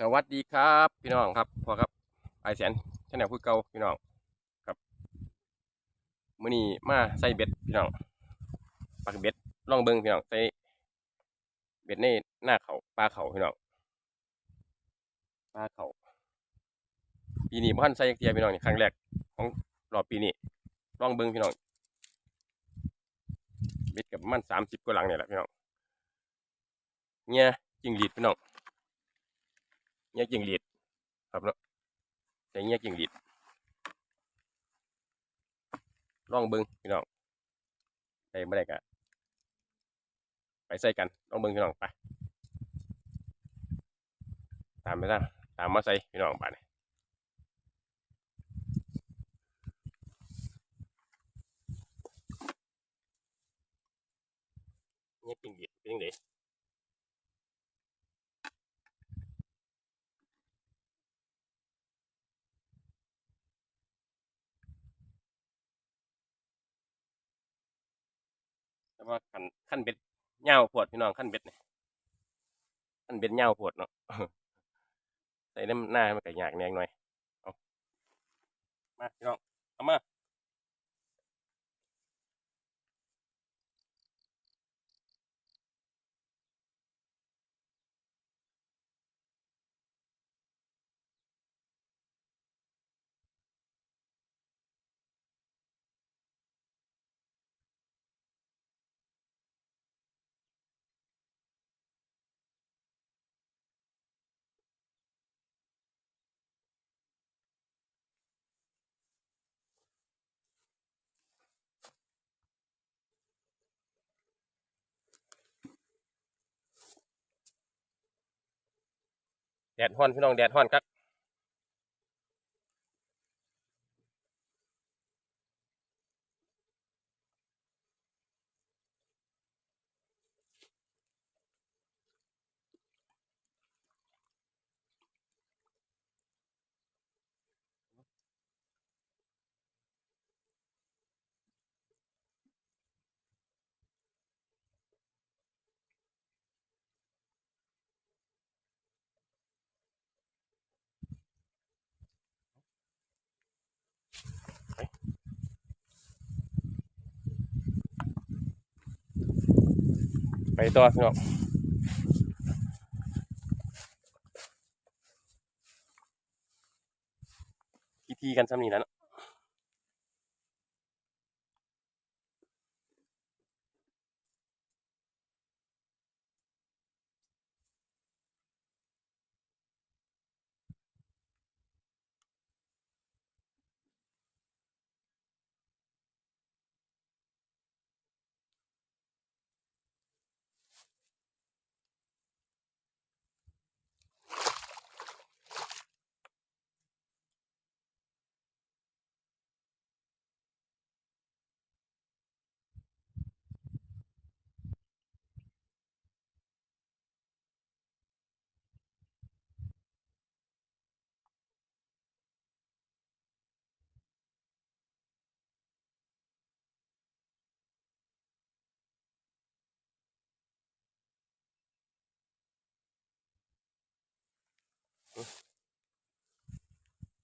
สวัสดีครับพี่น้องครับพ่อครับไอแสนชาแนลพูดเก่าพี่น้องครับมื้อนี้มาใส่เบ็ดพี่น้องปักเบ็ดลองเบิงพี่น้องใส่เบ็ดในหน้าเขาปลาเขาพี่น้องปลาเขาปีนี้บ่ทันใส่จักเทียพี่น้องนี่ครั้งแรกของรอบปีนี้ลองเบิงพี่น้องเบ็ดกับมันสามสิบกว่าหลังเนี่ยแหละพี่น้องเนี่ยจิงหรีดพี่น้อง เงี้ยกิ่งหลีดครับเนาะใส่เงี้ยกิ่งหลีดล่องเบิ้งพี่น้องใส่ไม่ได้กะไปใส่กันล่องเบิ้งพี่น้องไปตามไปซะตามมาใส่พี่น้องบ้านนี้เงี้ยกิ่งหลีดเป็นยังไง ว่าขั้นขั้นเบ็ดเหย้าปวดพี่น้องขั้นเบ็ดเนี่ยขั้นเบ็ดเหย้าปวดเนาะใส่น้ำหน้ามันก็ยากแนงหน่อยเอามาพี่น้องเอามา แดดฮ้อนพี่น้องแดดฮ้อนครับ ไปต่อพี่น้องทีทีกันซ้ำนี่แหล้วเนาะ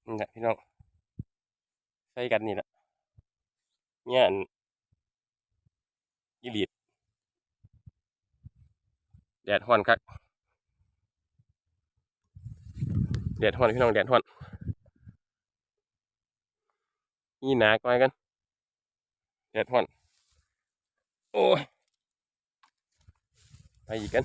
นี่แหละพี่น้องใส่กันนี่แหละเนี่ยอันอีหลีดแดดฮ้อนครับแดดฮ้อนพี่น้องแดดฮ้อนนี่หนาก้อยกันแดดฮ้อนโอ้ยไปอีกกัน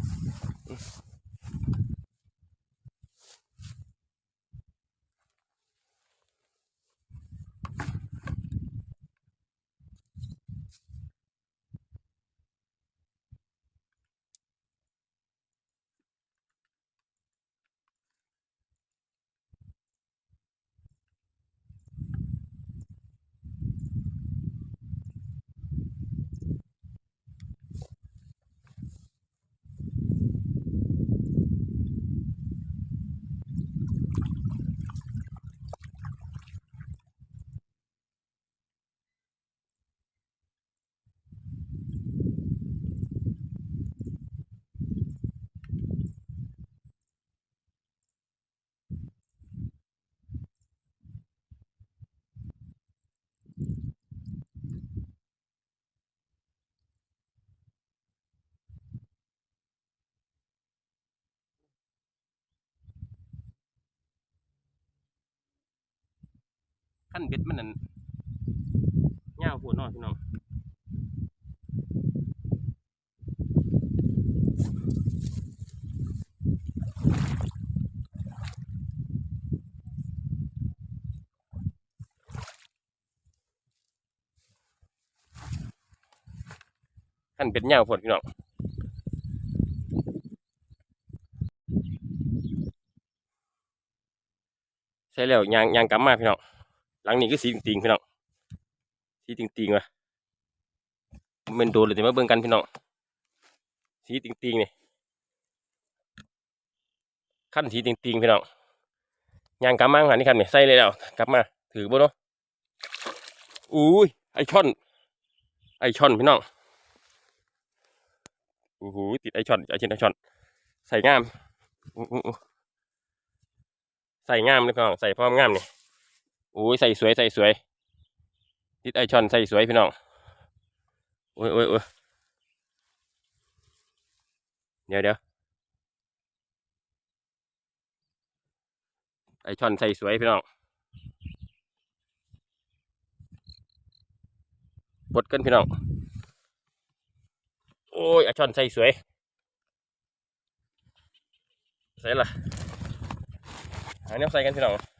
ขั้นเบ็ดมันนั่นยาวโพดเนพี่น้องขั้นเบ็ดยาวโพดพี่น้องใช่แล้วยางยางกำมาพี่น้อง หลังนี้ก็สีติงๆพี่น้องสีติงๆว่ะมันโดนเลยแต่มาเบิ่งกันพี่น้องสีติงๆนี่ขั้นสีติงๆพี่น้องยางกำมาหันนี่ครับนี่ใส่เลยแล้วกลับมา ถือบ่เนาะอุ้ยไอช่อน ไอช่อนพี่น้องโอ้โหติดไอช่อนไอเช่นไอช่อนใส่งามใส่งามเลยพี่น้องใส่พร้อมงามนี่ โอ้ยใส่สวยใส่สวย ติดไอช่อนใส่สวยพี่น้อง โอ้ยโอ้ยโอ้ยเดี๋ยวเดี๋ยวไอช่อนใส่สวยพี่น้องบดกันพี่น้อง โอ้ยไอช่อนใส่สวยใส่ละหาแนวใส่กันพี่น้อง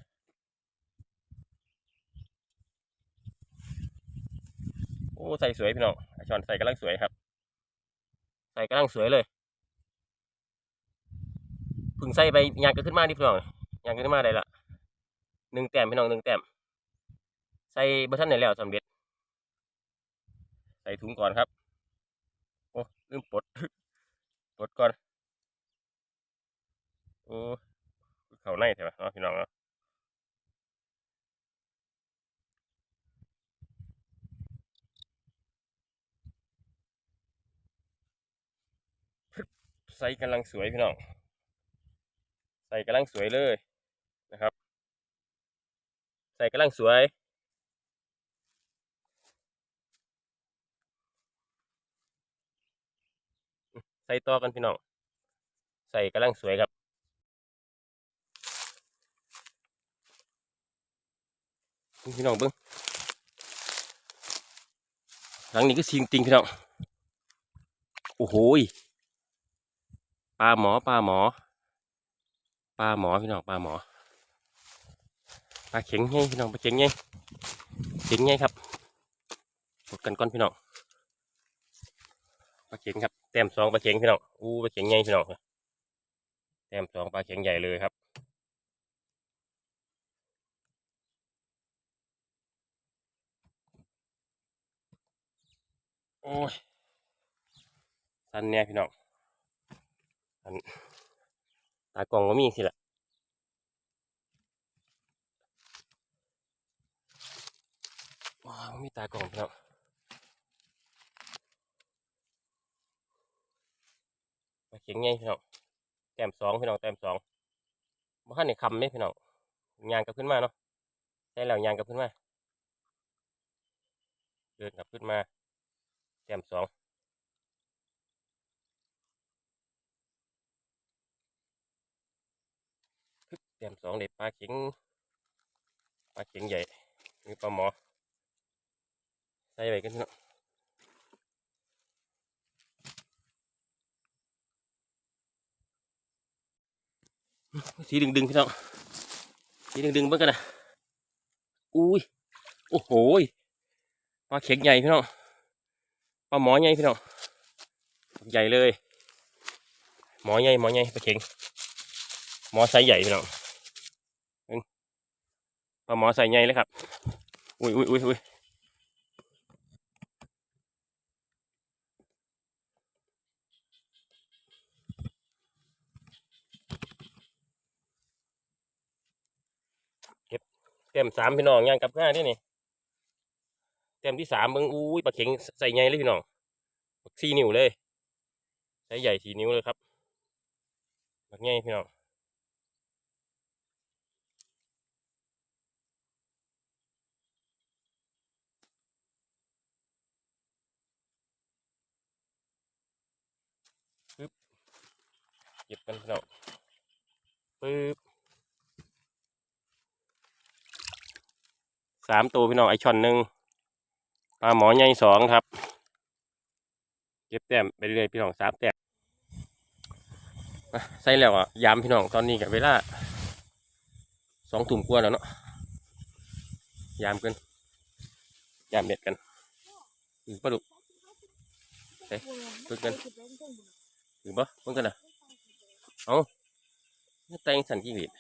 อ้ใส่สวยพี่น้องไอช้อนใส่กำลังสวยครับ ใส่กำลังสวยเลยพึ่งใส่ไปยางก็ขึ้นมาดิพี่น้องยางก็ขึ้นมาได้ละหนึ่งแต้มพี่น้องหนึ่งแต้มใส่เบัทันไหนแล้วสำเร็จ ใส่ถุงก่อนครับ โอ้ลืมปลดปลดก่อนโอ้เข่าในใช่ไหมเนาะพี่น้องเนาะ ใส่กำลังสวยพี่น้องใส่กำลังสวยเลยนะครับ ใส่กำลังสวย ใส่ต่อกันพี่น้อง ใส่กำลังสวยครับพี่น้องเบิ้งหลังนี้ก็ชิงติงพี่น้อง โอ้โห ลาหมอปลาหมอปลาหมอพี่น้องปลาหมอปลาเข็งไงพี่น้องปลาเข็งไงเข็งไงครับกดกันก่อนพี่น้องปลาเข็งครับแต้มสองปลาเข็งพี่น้องอู้ปลาเข็งไงพี่น้องแต้มสองปลาเข็งใหญ่เลยครับโอ้ยสันเนี่ยพี่น้อง นตากล่องก็มีสิละว้าวมีตากล่องพี่น้อมาเขียงไงพี่น้องแต้มสองพี่น้องแต้มสองบ้านนี่คำไหมพี่น้องยางกับขึ้นมาเนาะใช่แล้วยางกับขึ้นมา เดินกับขึ้นมา แต้มสอง เตรียมสองเด็ดปลาเข็งปลาเข็งใหญ่นี่ปลาหมอใส่ไปกันเนาะสีดึงดึงพี่น้องสีดึงดึงเบิ่งกันนะอุ้ยโอ้โหปลาเข็งใหญ่พี่น้องปลาหมอใหญ่พี่น้องใหญ่เลย หมอใหญ่หมอใหญ่ปลาเข็งหมอไซส์ใหญ่พี่น้อง ลาหมอใส่ใหญ่เลยครับ อุ้ยอุ้ยอุ้ยอุ้ยเก็บเต็มสามพี่น้องย่างกับง่ายที่นี่เต็มที่สามเบิ้งอุ้ยปลาเข็งใส่ใหญ่เลยพี่น้องสี่นิ้วเลยใส่ใหญ่สี่นิ้วเลยครับบักใหญ่พี่น้อง ก็บกันพี่น้องปึ๊บสามตัวพี่น้องไอช่อนหนึ่งปลาหมอใหญ่สองครับ เก็บแต้มไปเรื่อยพี่น้องสามแต้มใส่แล้วอะยามพี่น้องตอนนี้กับเวลาสองทุ่มกว่าแล้วเนาะยามกันยามเด็ดกันถือปลาดุกฝึกกันถือปะเพิ่งกันนะ เอาแต่งสันกี่หลีด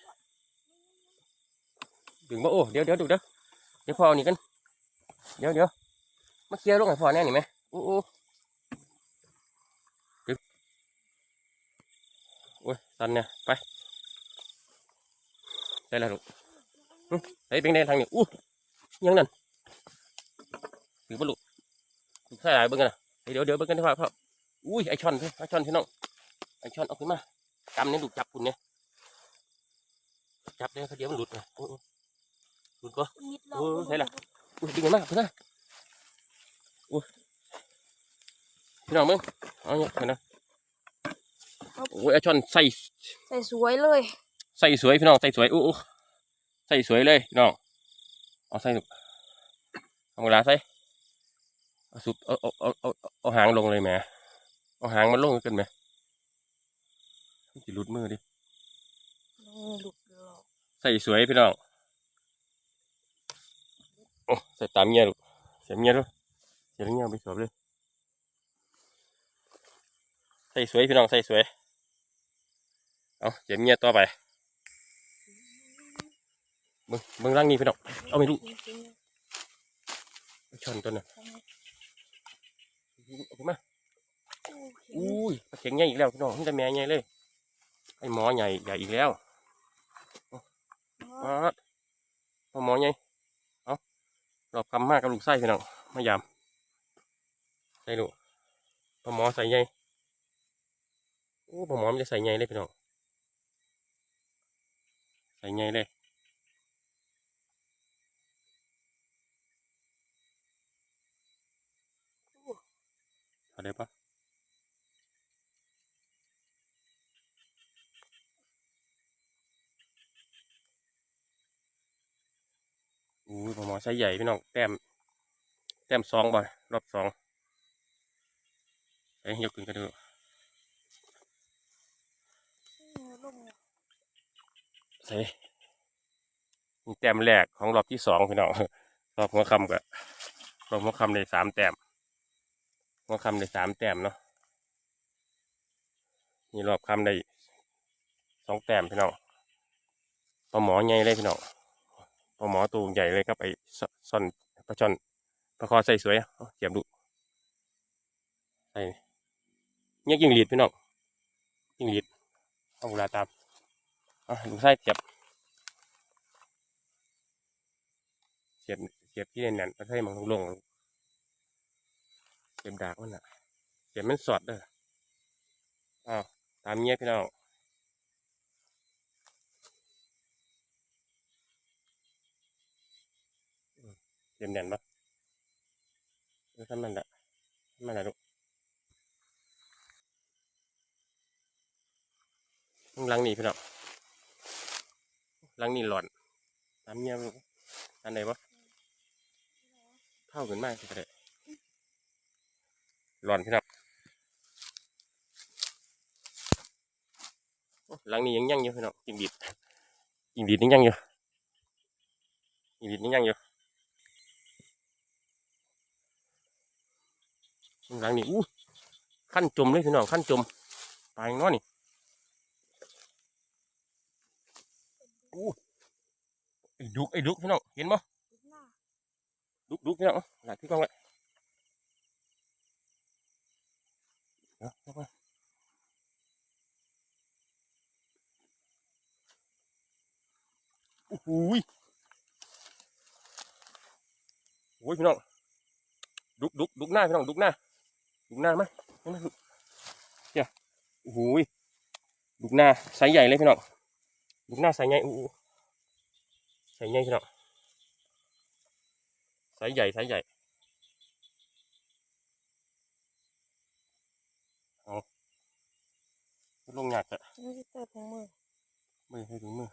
ถึงปะโอ้เดี๋ยวเดี๋ยวดูเดี๋ยวเดี๋ยวพอเอานี่กัน เดี๋ยวเดี๋ยวมาเคลียร์ลงให้พอแน่นี่ไหมโอ้โอ้ดึกโอ้ยสันเนี่ยไปได้แล้วลูกหึเฮ้ยเป็นไงทางนี้อู้ยังนั่นถือปะลูกลูกใส่หลายเบิ่งกันนะเดี๋ยวเดี๋ยวเบิ่งกันที่ว่าพ่ออุ้ยไอช่อนพี่ไอช่อนพี่น้องไอช่อนเอาขึ้นมา กำนี่ลูกจับคุณเนี่ยจับเนี่ยเขาเดี๋ยวมันหลุดนะโอ้โอ้หลุดปะเออใช่ล่ะอุ้ยดึงมันมากพี่นะอุ้ยพี่น้องมึงเอาเนี่ยเห็นนะโอ้ยไอช่อนใส่ใส่สวยเลย ใส่สวยพี่น้องใส่สวยอู้อู้ใส่สวยเลยพี่น้องเอาใส่ลูกเอาเวลาใส่เอาสุดเอาเอาเอาเอาเอาหางลงเลยแหมเอาหางมันลงกันไหม จะหลุดมือดินี่หลุดหลอกใส่สวยพี่น้องโอ้ใส่ตามเมียลูกเสียเมียลูกเสียเมียไปสวบเลยใส่สวยพี่น้องใส่สวยเอาเสียเมียต่อไปเบิ่งเบิ่งร่างนี้พี่น้องเอาไม่รู้ชนตัวน่ะเอาขึ้นมาอุ้ยปลาเข็งใหญ่อีกแล้วพี่น้องนี่แต่แม่ใหญ่เลย ไอ้หมอใหญ่ใหญ่อีกแล้วปาดพ่อหมอใหญ่เอารอบคำมากกับลูกไส้พี่น้องมายามใส่ลูกพ่อหมอใส่ใหญ่โอ้พ่อหมอมันจะใส่ใหญ่เลยพี่น้องใส่ใหญ่เลยเอาได้ปะ อู้ยหมอไซส์ใหญ่พี่น้องแต้ม แต้มสองบ่รอบสองเอ้ยกขึ้นกันดูใส่แต้มแรกของรอบที่สองพี่น้องรอบหัวคำกับรอบหัวคำได้สามแต้มหัวคำได้สามแต้มเนาะนี่รอบคำได้สองแต้มพี่น้องปลาหมอใหญ่เลยพี่น้อง ปลาหมอตัวใหญ่เลยครับไอ้ซ่อนปลาช่อนปลาคอใส่สวยเอาเจียบดูใส่เนี่ยยิงหลีดพี่น้องยิงหลีดเอาเวลาตามอะดูไส้เจียบเสียบเสียบที่แน่นๆก็ให้มันลงเสียบดากมันอะเสียบมันสอดเด้ออ้าวตามเงี้ยพี่น้อง เสียบแน่นปะเออทำมันละทำมันละลูกลังนี่พี่น้องลังนี่หลอนตามเงี้ยลูกอันไหนวะเข้าขึ้นมากสิกระเดะร้อนพี่น้องลังนี้ยังยังอยู่พี่น้องกินดิบกินดิบยังยังอยู่กินดิบยังยังอยู่ หลังนี้อู้ขั้นจมเลยพี่น้องขั้นจมปลาอย่างน้อนี่อู้ไอ้ดุกไอ้ดุกพี่น้องเห็นปะ đúc đúc nhá lại cái con lại đó các bạn ui ui พี่น้องดุกดุกดุกหน้าพี่น้องดุกหน้า ดุกหน้าไหมไม่ดุเจ้าโอ้โหดุกหน้าไซส์ใหญ่เลยพี่น้องดุกหน้าไซส์ใหญ่อู้ไซส์ใหญ่พี่น้องไซส์ใหญ่ไซส์ใหญ่เอาลงหยักอะนี่เติมของมือมือให้ถึงมือ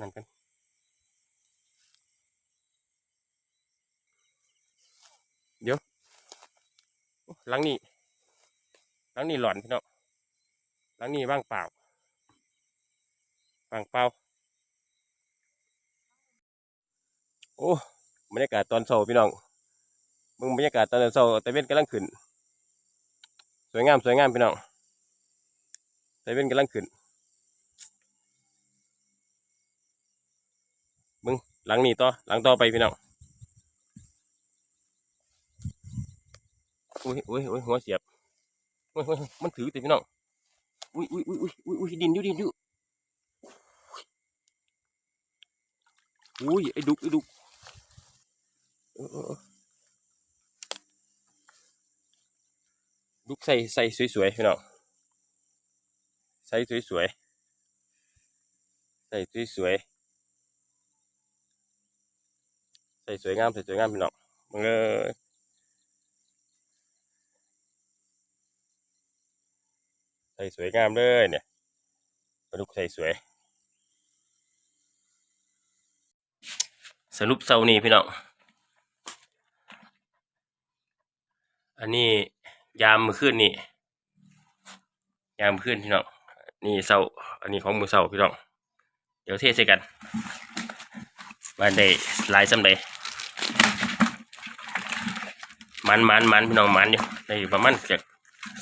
นั่นกัน เดี๋ยวหลังนี้หลังนี้หลอนพี่น้องหลังนี้ว่างเปล่าว่างเปล่า โอ้บรรยากาศตอนเช้าพี่น้องมึงบรรยากาศตอนเช้าแต่เว้นกำลังขึ้น สวยงามสวยงามพี่น้องแต่เว้นกำลังขึ้นมึงหลังนี้ต่อหลังต่อไปพี่น้อง อุ้ยอุ้ยอุ้ยหัวเสียบอุ้ยอุ้ยมันถือแต่พี่น้องอุ้ยอุ้ยอุ้ยอุ้ยอุ้ยดินอยู่ดินอยู่อุ้ยไอ้ดุกไอ้ดุกดุกใส่ใส่สวยๆพี่น้องใส่สวยๆใส่สวยๆใส่สวยงามใส่สวยงามพี่น้องมึงเอ้ย ส่สวยงามเลยเนี่ยปลาดุกใส่สวย สรุปเซานี้พี่น้อง อันนี้ยามมือขึ้นนี่ ยามขึ้นพี่น้อง นี่เซาอันนี้ของมือเซาพี่น้อง เดี๋ยวเทใส่กันวันได้ลายสำใดมันมันมันพี่น้องมันอยู่ในประมาณจาก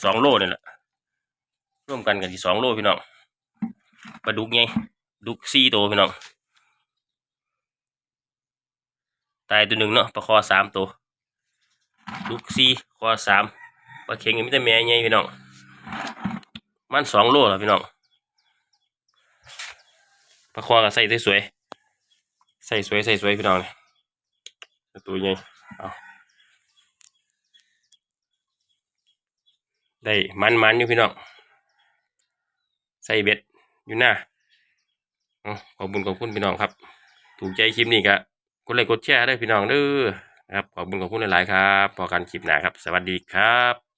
สองโลนี่แหละ ร่วมกันกันที่สองโลพี่น้องปลาดุกไงดุกสี่ตัวพี่น้องตายตัวหนึ่งเนาะปลาคอสามตัวดุกสี่คอสามปลาเข็งยังไม่ได้แม่ไงพี่น้องมันสองโลแล้วพี่น้องปลาคอก็ใส่สวยใส่สวยใส่สวยพี่น้องนี่ตัวใหญ่เอาได้มันมันๆอยู่พี่น้อง ใส่เบ็ดอยู่หน้าอขอบคุณขอบคุณพี่น้องครับ ถูกใจคลิปนี้ก็กดไลค์กดแชร์ได้พี่น้องเด้อนะครับขอบคุณขอบคุณหลายๆครับพอกันคลิปหน้าครับ สวัสดีครับ